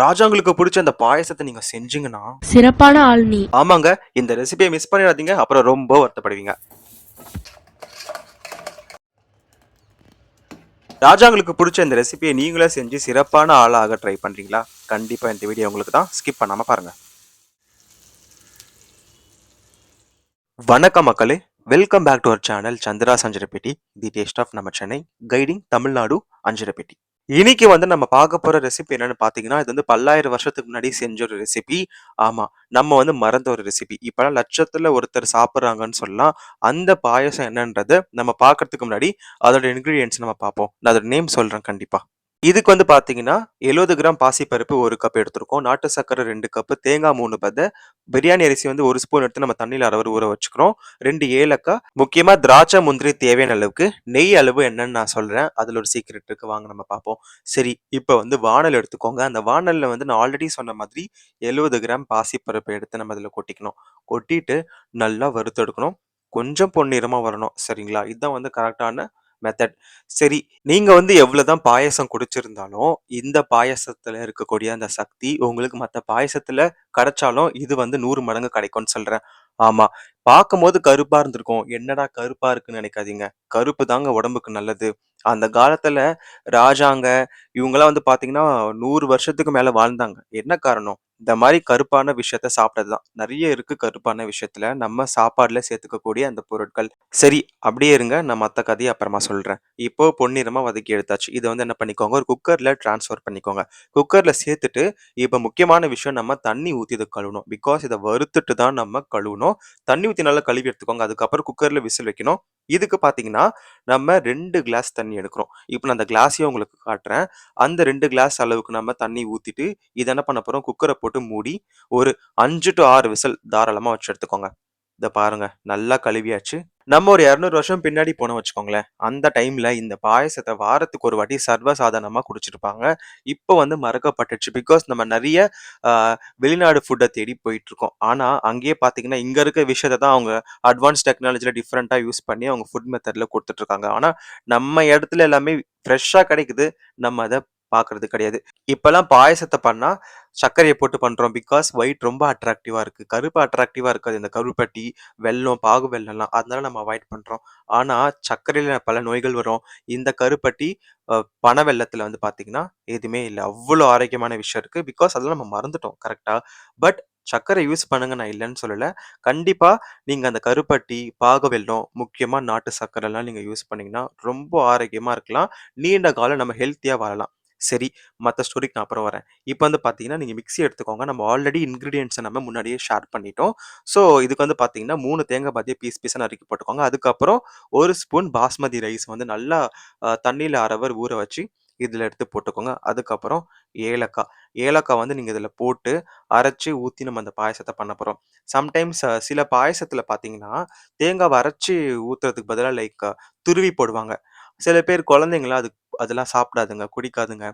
ராஜாங்களுக்கு பிடிச்ச அந்த பாயாசத்த நீங்க செஞ்சீங்கன்னா சிறப்பான ஆள் நீ ஆமாங்க. இந்த ரெசிபிய மிஸ் பண்ணிடாதீங்க. அப்புறம் ரொம்ப வருத்தப்படுவீங்க. ராஜாங்களுக்கு புடிச்ச இந்த ரெசிபிய நீங்களே செஞ்சு சிறப்பான ஆளாக ட்ரை பண்றீங்களா? கண்டிப்பா இந்த வீடியோ உங்களுக்கு தான். ஸ்கிப் பண்ணாம பாருங்க. வணக்கம் மக்களே! Welcome back to our channel Chandra's Anjarapetti. The taste of நம்ம சென்னை. கைடிங் தமிழ்நாடு அஞ்சரப்பேட்டி. இன்னைக்கு வந்து நம்ம பார்க்க போற ரெசிபி என்னன்னு பார்த்தீங்கன்னா, இது வந்து பல்லாயிரம் வருஷத்துக்கு முன்னாடி செஞ்ச ஒரு ரெசிபி. ஆமா. நம்ம வந்து மறந்த ஒரு ரெசிபி. இப்பலாம் லட்சத்துல ஒருத்தர் சாப்பிட்றாங்கன்னு சொல்லலாம். அந்த பாயாசம் என்னன்றது நம்ம பார்க்கறதுக்கு முன்னாடி, அதோட இன்க்ரீடியன்ஸ் நம்ம பார்ப்போம். நான் அதோட நேம் சொல்றேன் கண்டிப்பா. இதுக்கு வந்து பார்த்தீங்கன்னா, 70 கிராம் பாசிப்பருப்பு 1 கப் எடுத்திருக்கோம். நாட்டு சர்க்கரை 2 கப்பு, தேங்காய் 3 பத, பிரியாணி அரிசி வந்து 1 ஸ்பூன் எடுத்து நம்ம தண்ணீல அரை ஹவர் ஊற வச்சுக்கிறோம். 2 ஏலக்காய், முக்கியமா திராட்சை, முந்திரி தேவையான அளவுக்கு, நெய் அளவு என்னன்னு நான் சொல்றேன். அதில் ஒரு சீக்ரெட் இருக்கு. வாங்க நம்ம பார்ப்போம். சரி, இப்ப வந்து வாணல் எடுத்துக்கோங்க. அந்த வாணல்ல வந்து நான் ஆல்ரெடி சொன்ன மாதிரி 70 கிராம் பாசிப்பருப்பு எடுத்து நம்ம அதில் கொட்டிக்கணும். கொட்டிட்டு நல்லா வறுத்தெடுக்கணும். கொஞ்சம் பொன்னிறமா வரணும். சரிங்களா? இதுதான் வந்து கரெக்டான மெத்தட். சரி, நீங்க வந்து எவ்வளோதான் பாயாசம் குடிச்சிருந்தாலும், இந்த பாயாசத்துல இருக்கக்கூடிய அந்த சக்தி உங்களுக்கு மற்ற பாயசத்தில் கிடைச்சாலும், இது வந்து நூறு மடங்கு கிடைக்கும்னு சொல்றேன். ஆமா. பார்க்கும்போது கருப்பா இருந்திருக்கும். என்னடா கருப்பா இருக்குன்னு நினைக்காதீங்க. கருப்பு தாங்க உடம்புக்கு நல்லது. அந்த காலத்துல ராஜாங்க, இவங்கெல்லாம் வந்து பார்த்தீங்கன்னா, நூறு வருஷத்துக்கு மேல வாழ்ந்தாங்க. என்ன காரணம்? இந்த மாரி கருப்பான விஷயத்த சாப்பிட்டது தான். நெறைய இருக்கு கருப்பான விஷயத்துல. நம்ம சாப்பாடுல சேர்த்துக்கக்கூடிய அந்த பொருட்கள். சரி, அப்படியே இருங்க. நான் மத்த கதைய அப்புறமா சொல்றேன். இப்போ பொன்னிறமா வதக்கி எடுத்தாச்சு. இத வந்து என்ன பண்ணிக்கோங்க, ஒரு குக்கர்ல ட்ரான்ஸ்ஃபர் பண்ணிக்கோங்க. குக்கர்ல சேர்த்துட்டு, இப்ப முக்கியமான விஷயம் நம்ம தண்ணி ஊத்தி இத கழுவணும். பிகாஸ் இத வறுத்துட்டு தான் நம்ம கழுவணும். தண்ணி ஊத்தி நல்லா கழுவி எடுத்துக்கோங்க. அதுக்கப்புறம் குக்கர்ல விசில் வைக்கணும். இதுக்கு பார்த்தீங்கன்னா, நம்ம 2 கிளாஸ் தண்ணி எடுக்கிறோம். இப்ப நான் அந்த கிளாஸையும் உங்களுக்கு காட்டுறேன். அந்த 2 கிளாஸ் அளவுக்கு நம்ம தண்ணி ஊத்திட்டு, இத என்ன பண்ண போறோம், குக்கர போட்டு மூடி, ஒரு 5 டூ 6 விசில் தாராளமா வச்சு எடுத்துக்கோங்க. இதை பாருங்க. நல்லா கழுவியாச்சு. நம்ம ஒரு 200 வருஷம் பின்னாடி போன வச்சுக்கோங்களேன். அந்த டைம்ல இந்த பாயசத்தை வாரத்துக்கு ஒரு வாட்டி சர்வசாதாரணமா குடிச்சிருப்பாங்க. இப்போ வந்து மறக்கப்பட்டுடுச்சு. பிகாஸ் நம்ம நிறைய வெளிநாடு ஃபுட்டை தேடி போயிட்டுருக்கோம். ஆனா, அங்கேயே பார்த்தீங்கன்னா, இங்க இருக்க விஷயத்த தான் அவங்க அட்வான்ஸ் டெக்னாலஜில டிஃபரெண்ட்டா யூஸ் பண்ணி அவங்க ஃபுட் மெத்தட்ல குடுத்துட்டுருக்காங்க. ஆனா, நம்ம இடத்துல எல்லாமே ஃப்ரெஷ்ஷாக கிடைக்குது. நம்ம அதை பார்க்கறது கிடையாது. இப்போல்லாம் பாயசத்தை பண்ணால் சர்க்கரையை போட்டு பண்ணுறோம் பிகாஸ் ஒயிட் ரொம்ப அட்ராக்டிவாக இருக்குது கருப்பு அட்ராக்டிவாக இருக்காது. இந்த கருப்பட்டி, வெல்லம், பாகு வெல்லம்லாம். அதனால நம்ம அவாய்ட் பண்ணுறோம் ஆனால் சர்க்கரையில் பல நோய்கள் வரும். இந்த கருப்பட்டி, பண வெள்ளத்தில் வந்து பார்த்தீங்கன்னா, எதுவுமே இல்லை அவ்வளோ ஆரோக்கியமான விஷயம் இருக்குது பிகாஸ் அதெல்லாம் நம்ம மறந்துட்டோம். கரெக்டாக பட் சர்க்கரை யூஸ் பண்ணுங்க நான் இல்லைன்னு சொல்லலை கண்டிப்பாக நீங்கள் அந்த கருப்பட்டி, பாக வெல்லம், முக்கியமாக நாட்டு சர்க்கரைலாம் நீங்கள் யூஸ் பண்ணிங்கன்னா ரொம்ப ஆரோக்கியமாக இருக்கலாம். நீண்ட காலம் நம்ம ஹெல்த்தியாக வாழலாம். சரி, மற்ற ஸ்டோரிக்கு நான் அப்புறம் வரேன். இப்போ வந்து பார்த்தீங்கன்னா, நீங்கள் மிக்ஸி எடுத்துக்கோங்க. நம்ம ஆல்ரெடி இன்கிரீடியன்ட்ஸ நம்ம முன்னாடியே ஷேர் பண்ணிட்டோம். ஸோ, இதுக்கு வந்து பார்த்தீங்கன்னா, மூணு தேங்காய் பாத்தியை பீஸ் பீஸாக நறுக்கி போட்டுக்கோங்க. அதுக்கப்புறம் ஒரு ஸ்பூன் பாஸ்மதி ரைஸ் வந்து நல்லா தண்ணியில் அரவர் ஊற வச்சு, இதில் எடுத்து போட்டுக்கோங்க. அதுக்கப்புறம் ஏலக்காய். ஏலக்காய் வந்து நீங்கள் இதில் போட்டு, அரைச்சி ஊற்றி நம்ம அந்த பாயசத்தை பண்ண போகிறோம் சம்டைம்ஸ் சில பாயசத்தில் பார்த்தீங்கன்னா, தேங்காவை அரைச்சி ஊற்றுறதுக்கு பதிலாக லைக் துருவி போடுவாங்க. சில பேர் குழந்தைங்கலாம் அது அதெல்லாம் சாப்பிடாதுங்க, குடிக்காதுங்க.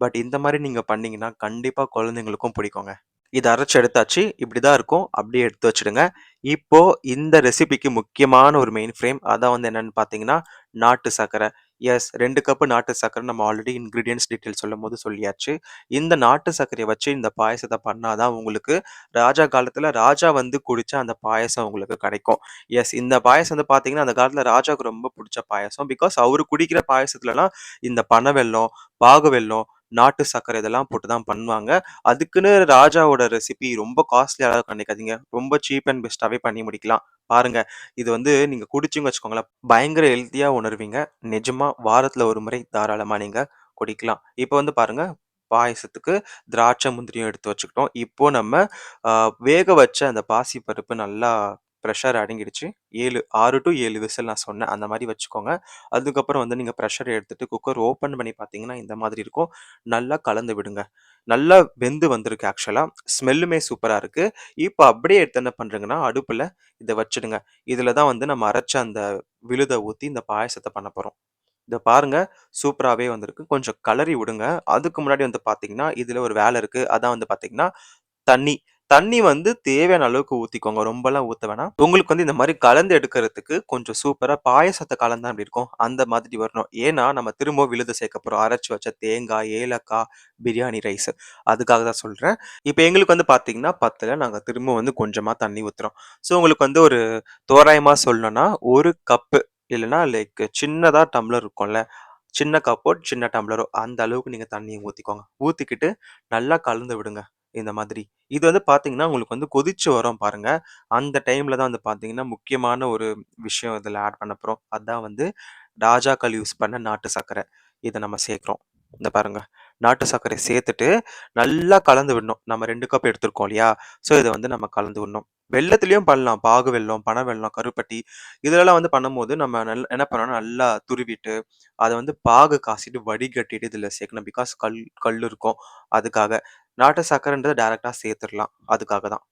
பட் இந்த மாரி நீங்க பண்ணீங்கன்னா, கண்டிப்பா குழந்தைங்களுக்கும் பிடிக்குங்க. இத அரைச்சு எடுத்தாச்சு. இப்படி தான் இருக்கும். அப்படியே எடுத்து வச்சுடுங்க. இப்போ இந்த ரெசிபிக்கு முக்கியமான ஒரு மெயின் ஃப்ரேம். அதான் வந்து என்னன்னு பார்த்தீங்கன்னா, நாட்டு சர்க்கரை. எஸ் 2 கப்பு நாட்டு சர்க்கரை நம்ம ஆல்ரெடி இன்கிரீடியன்ட்ஸ் டீட்டெயில் சொல்லும்போது சொல்லியாச்சு. இந்த நாட்டு சர்க்கரைய வச்சு இந்த பாயாசத்த பண்ணா தான் உங்களுக்கு ராஜா காலத்துல ராஜா வந்து குடிச்ச அந்த பாயாசம் உங்களுக்கு கிடைக்கும். எஸ் இந்த பாயாசம் வந்து பார்த்தீங்கன்னா, அந்த காலத்துல ராஜாவுக்கு ரொம்ப புடிச்ச பாயாசம். பிகாஸ் அவரு குடிக்கிற பாயாசத்துலலாம் இந்த பனை வெல்லம், பாகு வெல்லம், நாட்டு சக்கரை இதெல்லாம் போட்டு தான் பண்ணுவாங்க. அதுக்குன்னு ராஜாவோட ரெசிபி ரொம்ப காஸ்ட்லியாலாம் நினைக்காதீங்க. ரொம்ப சீப் அண்ட் பெஸ்ட்டாவே பண்ணி முடிக்கலாம். பாருங்க, இது வந்து நீங்க குடிச்சீங்கன்னு வச்சுக்கோங்களேன், பயங்கர ஹெல்த்தியா உணர்வீங்க. நிஜமா வாரத்துல ஒரு முறை தாராளமா நீங்க குடிக்கலாம். இப்ப வந்து பாருங்க, பாயாசத்துக்கு திராட்சை, முந்திரியும் எடுத்து வச்சுக்கிட்டோம். இப்போ நம்ம அ வேக வச்ச அந்த பாசி பருப்பு நல்லா ப்ரெஷர் அடங்கிடுச்சு. 7 6 டூ 7 விசில் நான் சொன்னேன். அந்த மாதிரி வச்சுக்கோங்க. அதுக்கப்புறம் வந்து நீங்கள் ப்ரெஷர் எடுத்துட்டு குக்கர் ஓப்பன் பண்ணி பார்த்தீங்கன்னா, இந்த மாதிரி இருக்கும். நல்லா கலந்து விடுங்க. நல்லா வெந்து வந்திருக்கு ஆக்சுவலாக ஸ்மெல்லுமே சூப்பராக இருக்குது இப்போ அப்படியே எடுத்து என்ன பண்ணுறீங்கன்னா அடுப்பில் இதை வச்சுடுங்க. இதில் தான் வந்து நம்ம அரைச்ச அந்த விழுதை ஊற்றி இந்த பாயசத்தை பண்ண போகிறோம் இதை பாருங்க, சூப்பராகவே வந்திருக்கு. கொஞ்சம் கலறி விடுங்க. அதுக்கு முன்னாடி வந்து பார்த்தீங்கன்னா, இதில் ஒரு வேலை இருக்குது அதான் வந்து பார்த்தீங்கன்னா, தண்ணி. தண்ணி வந்து தேவையான அளவுக்கு ஊத்திக்கோங்க. ரொம்பலாம் ஊத்த வேணாம். உங்களுக்கு வந்து இந்த மாதிரி கலந்து எடுக்கிறதுக்கு கொஞ்சம் சூப்பரா பாயசத்தை கலந்தா எப்படி இருக்கும்? அந்த மாதிரி வரணும். ஏன்னா, நம்ம திரும்பவும் விழுது சேர்க்க போறோம். அரைச்சு வச்ச தேங்காய், ஏலக்காய், பிரியாணி ரைஸ். அதுக்காக தான் சொல்றேன். இப்போ எங்களுக்கு வந்து பார்த்தீங்கன்னா, பத்தில் நாங்க திரும்ப வந்து கொஞ்சமா தண்ணி ஊத்துறோம். ஸோ உங்களுக்கு வந்து ஒரு தோராயமா சொல்லணும்னா, ஒரு கப்பு இல்லைன்னா லைக் சின்னதா டம்ளர் இருக்கும்ல. சின்ன கப்போ, சின்ன டம்ளரோ அந்த அளவுக்கு நீங்கள் தண்ணியை ஊற்றிக்கோங்க ஊற்றிக்கிட்டு நல்லா கலந்து விடுங்க. இந்த மாதிரி. இது வந்து பார்த்தீங்கன்னா, உங்களுக்கு வந்து கொதிச்சு வரும் பாருங்க. அந்த டைம்ல தான் வந்து பார்த்தீங்கன்னா, முக்கியமான ஒரு விஷயம் இதில் ஆட் பண்ண போறோம். அதான் வந்து ராஜாக்கள் யூஸ் பண்ண நாட்டு சர்க்கரை. இத நம்ம சேர்க்கிறோம். இந்த பாருங்க. நாட்டு சர்க்கரை சேர்த்துட்டு நல்லா கலந்து விடணும். நம்ம 2 கப் எடுத்திருக்கோம் இல்லையா? ஸோ இத வந்து நம்ம கலந்து விடணும். வெல்லத்திலயும் பண்ணலாம். பாகு வெல்லம், பனை வெல்லம், கருப்பட்டி இதுலலாம் வந்து பண்ணும்போது நம்ம நல் என்ன பண்ணணும்னா, நல்லா துருவிட்டு, அத வந்து பாகு காய்ச்சிட்டு வடிகட்டிட்டு இதில் சேர்க்கணும். பிகாஸ் கல் கல் இருக்கும். அதுக்காக. நாட்டு சக்கரைன்றதை டைரக்ட்டா சேர்த்துடலாம் அதுக்காக தான்.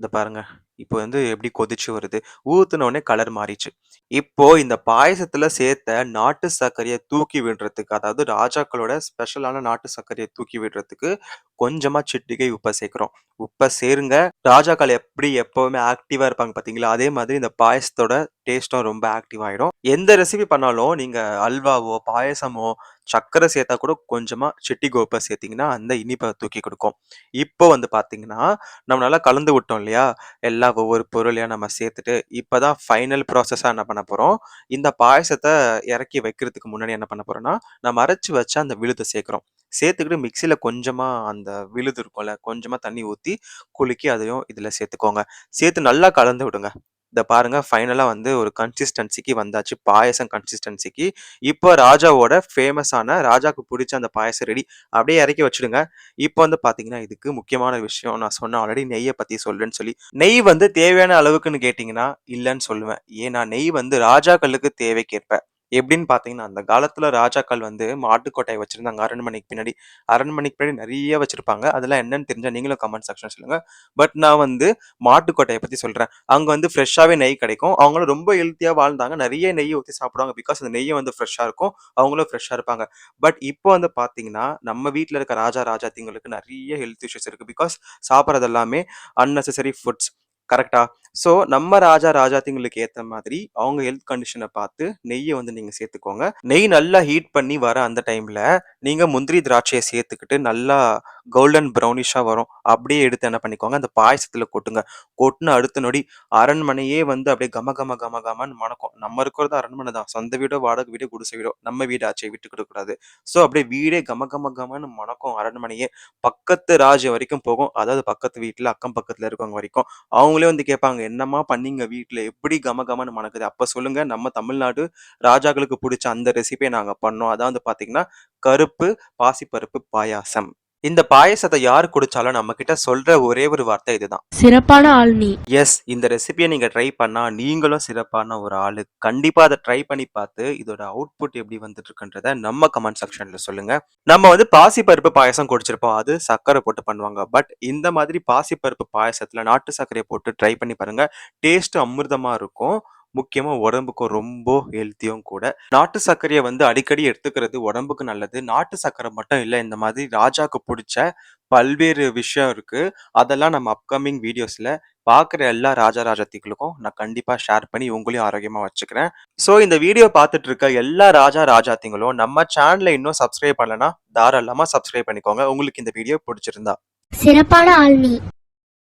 இந்த பாருங்க. இப்போ வந்து எப்படி கொதிச்சு வருது. ஊத்துன உடனே கலர் மாறிச்சு. இப்போ இந்த பாயாசத்துல சேர்த்த நாட்டு சர்க்கரையை தூக்கி விடுறதுக்கு, அதாவது ராஜாக்களோட ஸ்பெஷலான நாட்டு சர்க்கரைய தூக்கி விடுறதுக்கு, கொஞ்சமா சிட்டிகை உப்பை சேர்க்குறோம் உப்ப சேருங்க. ராஜாக்கள் எப்படி எப்பவுமே ஆக்டிவா இருப்பாங்க பார்த்தீங்களா? அதே மாதிரி இந்த பாயாசத்தோட டேஸ்ட்டும் ரொம்ப ஆக்டிவ் ஆயிடும். எந்த ரெசிபி பண்ணாலும் நீங்க அல்வாவோ, பாயாசமோ, சர்க்கரை சேர்த்தா கூட கொஞ்சமா சிட்டிகை உப்ப சேர்த்தீங்கன்னா, அந்த இனிப்ப தூக்கி குடுக்கும். இப்போ வந்து பார்த்தீங்கன்னா, நம்ம நல்லா கலந்து விட்டோம் இல்லையா? எல்லா ஒவ்வொரு பொருளையா நம்ம சேர்த்துட்டு, இப்ப தான் ஃபைனல் ப்ராசஸா என்ன பண்ண போறோம், இந்த பாயாசத்த இறக்கி வைக்கிறதுக்கு முன்னாடி என்ன பண்ண போறோம்னா, நம்ம அரைச்சு வச்ச அந்த விழுத சேர்க்கிறோம். சேர்த்துக்கிட்டு மிக்சியில் கொஞ்சமா அந்த விழுது இருக்கும்ல, கொஞ்சமா தண்ணி ஊத்தி, குலுக்கி அதையும் இதில் சேர்த்துக்கோங்க. சேர்த்து நல்லா கலந்து விடுங்க. இத பாருங்க ஃபைனலா வந்து ஒரு கன்சிஸ்டன்சிக்கு வந்தாச்சு. பாயாசம் கன்சிஸ்டன்சிக்கு. இப்போ ராஜாவோட ஃபேமஸான ராஜாக்கு புடிச்ச அந்த பாயாசம் ரெடி. அப்படியே இறக்கி வச்சுடுங்க. இப்போ வந்து பார்த்தீங்கன்னா, இதுக்கு முக்கியமான விஷயம் நான் சொன்னேன் ஆல்ரெடி நெய்ய பத்தி சொல்லுன்னு சொல்லி. நெய் வந்து தேவையான அளவுக்குன்னு கேட்டீங்கன்னா, இல்லன்னு சொல்லுவேன். ஏன்னா நெய் வந்து ராஜாக்களுக்கு தேவைக்கேற்ப. எப்படின்னு பார்த்தீங்கன்னா, அந்த காலத்துல ராஜாக்கள் வந்து மாட்டு வச்சுருந்தாங்க வச்சிருந்தாங்க அரண்மனைக்கு பின்னாடி. அரண்மனைக்கு பின்னாடி நெறைய வச்சிருப்பாங்க. அதெல்லாம் என்னன்னு தெரிஞ்சா நீங்களும் கமெண்ட் செக்ஷன்ல சொல்லுங்க. பட் நான் வந்து மாட்டுக்கோட்டையை பற்றி பத்தி சொல்றேன். அங்க வந்து ஃப்ரெஷ்ஷாவே நெய் கிடைக்கும். அவங்களும் ரொம்ப ஹெல்த்தியா வாழ்ந்தாங்க. நெறைய நெய் ஊத்தி சாப்பிடுவாங்க. பிகாஸ் அந்த நெய்யும் வந்து ஃப்ரெஷ்ஷா இருக்கும். அவங்களும் ஃப்ரெஷ்ஷா இருப்பாங்க. பட் இப்போ வந்து பார்த்தீங்கன்னா, நம்ம வீட்ல இருக்க ராஜா, ராஜாத்திங்களுக்கு நெறைய ஹெல்த் இஷ்யூஸ் இருக்கு. பிகாஸ் சாப்பிடுறது எல்லாமே அன்னெசசரி ஃபுட்ஸ். கரெக்டா ஸோ நம்ம ராஜா, ராஜாத்திங்களுக்கு ஏற்ற மாதிரி அவங்க ஹெல்த் கண்டிஷனை பார்த்து நெய்யை வந்து நீங்கள் சேர்த்துக்கோங்க. நெய் நல்லா ஹீட் பண்ணி வர அந்த டைம்ல, நீங்க முந்திரி, திராட்சையை சேர்த்துக்கிட்டு நல்லா கோல்டன் ப்ரௌனிஷாக வரும். அப்படியே எடுத்து என்ன பண்ணிக்கோங்க, அந்த பாயசத்தில் கொட்டுங்க. கொட்டுன அடுத்த நொடி அரண்மனையே வந்து அப்படியே கம கம கம கமன்னு மணக்கும். நம்ம இருக்கிறது அரண்மனை தான். சொந்த வீடோ, வாடகை வீடோ, குடிசை வீடோ நம்ம வீடாச்சே விட்டு கொடுக்கக்கூடாது ஸோ அப்படியே வீடே கம கம கமன்னு மணக்கும் அரண்மனையே. பக்கத்து ராஜ்யம் வரைக்கும் போகும். அதாவது பக்கத்து வீட்டில் அக்கம் பக்கத்தில் இருக்கவங்க வரைக்கும். அவங்களே வந்து கேட்பாங்க, "என்னம்மா பண்ணீங்க வீட்டில் எப்படி கம கமன்னு மணக்குது?" அப்போ சொல்லுங்க, நம்ம தமிழ்நாடு ராஜாக்களுக்கு பிடிச்ச அந்த ரெசிபியை நாங்கள் பண்ணோம். அதான் வந்து பார்த்தீங்கன்னா, கருப்பு பாசிப்பருப்பு பாயாசம். இந்த பாயாசத்த யார் குடிச்சாலும் நம்மகிட்ட சொல்ற ஒரே ஒரு வார்த்தை இதுதான். சிறப்பான ஆள் நீ. எஸ். இந்த ரெசிபிய நீங்க ட்ரை பண்ணா, நீங்களும் சிறப்பான ஒரு ஆளு. கண்டிப்பா அத ட்ரை பண்ணி பார்த்து, இதோட அவுட்புட் எப்படி வந்துட்டு இருக்குன்றத நம்ம கமெண்ட் செக்ஷன்ல சொல்லுங்க. நம்ம வந்து பாசிப்பருப்பு பாயாசம் குடிச்சிருப்போம். அது சர்க்கரை போட்டு பண்ணுவாங்க. பட் இந்த மாதிரி பாசிப்பருப்பு பாயாசத்துல நாட்டு சர்க்கரைய போட்டு ட்ரை பண்ணி பாருங்க. டேஸ்ட் அமிர்தமா இருக்கும். முக்கியமா உடம்புக்கும் ரொம்ப ஹெல்த்தியும் கூட. நாட்டு சர்க்கரைய வந்து அடிக்கடி எடுத்துக்கிறது உடம்புக்கு நல்லது. நாட்டு சர்க்கரை மட்டும் இல்ல. இந்த மாதிரி ராஜாக்கு புடிச்ச பல்வேறு விஷயம் இருக்கு. அதெல்லாம் நம்ம அப்கமிங் வீடியோஸ்ல பார்க்குற எல்லா ராஜா, ராஜாத்திகளுக்கும் நான் கண்டிப்பா ஷேர் பண்ணி உங்களையும் ஆரோக்கியமா வச்சுக்கிறேன். ஸோ இந்த வீடியோ பார்த்துட்டு இருக்க எல்லா ராஜா, ராஜாத்திங்களும் நம்ம சேனல இன்னும் சப்ஸ்கிரைப் பண்ணலன்னா, தாராளமா சப்ஸ்கிரைப் பண்ணிக்கோங்க. உங்களுக்கு இந்த வீடியோ புடிச்சிருந்தா. சிறப்பான ஆள் நீ.